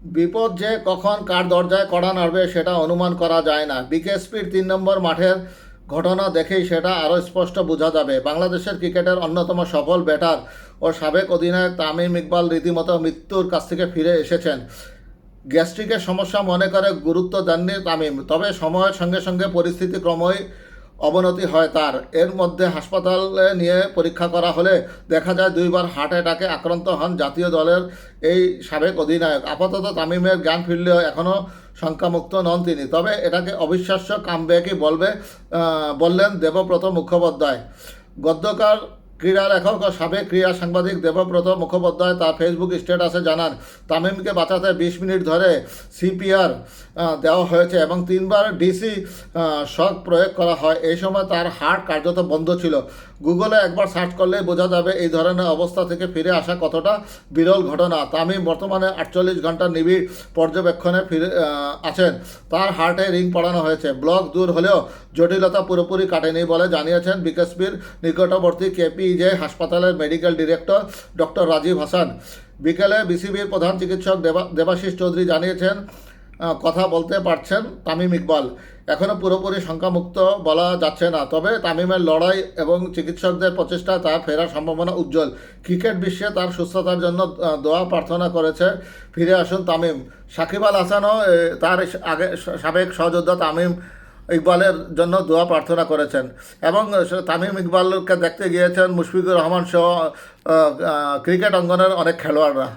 বিপদ যে কখন কার দরজায় কড়া নাড়বে সেটা অনুমান করা যায় না। বিকেএসপির তিন নম্বর মাঠের ঘটনা দেখেই সেটা আরও স্পষ্ট বোঝা যাবে। বাংলাদেশের ক্রিকেটের অন্যতম সফল ব্যাটার ও সাবেক অধিনায়ক তামিম ইকবাল রীতিমতো মৃত্যুর কাছ থেকে ফিরে এসেছেন। গ্যাস্ট্রিকের সমস্যা মনে করে গুরুত্ব দেননি তামিম, তবে সময়ের সঙ্গে সঙ্গে পরিস্থিতি ক্রমই অবনতি হয় তার। এর মধ্যে হাসপাতালে নিয়ে পরীক্ষা করা হলে দেখা যায় দুইবার হার্ট অ্যাটাকে আক্রান্ত হন জাতীয় দলের এই সাবেক অধিনায়ক। আপাতত তামিমের জ্ঞান ফিরলেও এখনও শঙ্কামুক্ত নন তিনি। তবে এটাকে অবিশ্বাস্য কামব্যাকই বলবে বললেন দেবব্রত মুখোপাধ্যায়। গদ্যকার ক্রীড়া লেখক ও সাবেক ক্রীড়া সাংবাদিক দেবব্রত মুখোপাধ্যায় তার ফেসবুক স্ট্যাটাসে জানান, তামিমকে বাঁচাতে বিশ মিনিট ধরে সিপিআর দেওয়া হয়েছে এবং তিনবার ডিসি শক প্রয়োগ করা হয়। এই সময় তার হার্ট কার্যত বন্ধ ছিল। গুগলে একবার সার্চ করলে বোঝা যাবে এই ধরনের অবস্থা থেকে ফিরে আসা কতটা বিরল ঘটনা। তামিম বর্তমানে আটচল্লিশ ঘণ্টা নিবিড় পর্যবেক্ষণে ফিরে আছেন। তার হার্টে রিং পড়ানো হয়েছে। ব্লক দূর হলেও জটিলতা পুরোপুরি কাটেনি বলে জানিয়েছেন বিকেএসপির নিকটবর্তী কেপিজে হাসপাতালের medical director doctor Rajib Hasan. বিকেলে বিসিবির প্রধান চিকিৎসক দেবা দেবাশিস চৌধুরী জানিয়েছেন কথা বলতে পারছেন তামিম ইকবাল। এখনও পুরোপুরি সংখ্যামুক্ত বলা যাচ্ছে না, তবে তামিমের লড়াই এবং চিকিৎসকদের প্রচেষ্টায় তা ফেরার সম্ভাবনা উজ্জ্বল। ক্রিকেট বিশ্বে তার সুস্থতার জন্য দোয়া প্রার্থনা করেছে। ফিরে আসুন তামিম। সাকিব আল হাসানও তার আগে সাবেক সহযোদ্ধা তামিম ইকবালের জন্য দোয়া প্রার্থনা করেছেন। এবং তামিম ইকবালকে দেখতে গিয়েছেন মুশফিকুর রহমান সহ ক্রিকেট অঙ্গনের অনেক খেলোয়াড়রা।